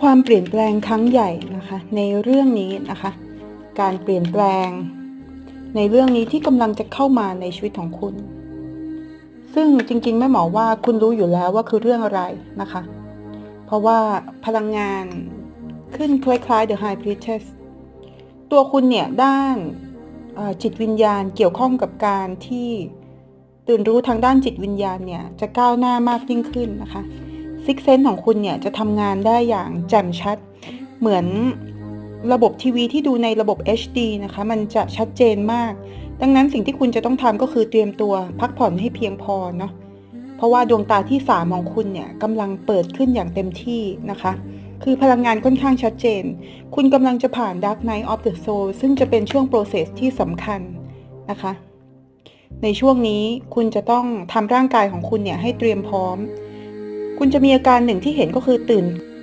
ความเปลี่ยนแปลงครั้งใหญ่นะคะ ในเรื่องนี้นะคะ การเปลี่ยนแปลง ในเรื่องนี้ที่กำลังจะเข้ามาในชีวิตของคุณ ซึ่งจริงๆแม่หมอว่าคุณรู้อยู่แล้วว่าคือเรื่องอะไรนะคะ เพราะว่าพลังงานขึ้นคล้ายๆ The High Priestess ตัวคุณเนี่ยด้านจิตวิญญาณเกี่ยวข้องกับการที่ตื่นรู้ทางด้านจิตวิญญาณเนี่ยจะก้าวหน้ามากยิ่งขึ้นนะคะ ซิกเซนของคุณเนี่ยจะทำงานได้อย่างแจ่มชัด เหมือนระบบทีวีที่ดูในระบบ HD นะคะ มันจะชัดเจนมาก ดังนั้นสิ่งที่คุณจะต้องทำก็คือเตรียมตัวพักผ่อนให้เพียงพอเนาะเพราะว่าดวงตาที่สามของคุณเนี่ยกำลังเปิดขึ้นอย่างเต็มที่นะคะ คือพลังงานค่อนข้างชัดเจน คุณกำลังจะผ่าน Dark Night of the Soul ซึ่งจะเป็นช่วง process ที่สำคัญนะคะ ในช่วงนี้คุณจะต้องทำร่างกายของคุณเนี่ยให้เตรียมพร้อม คุณจะมีอาการหนึ่งที่เห็นก็คือตื่น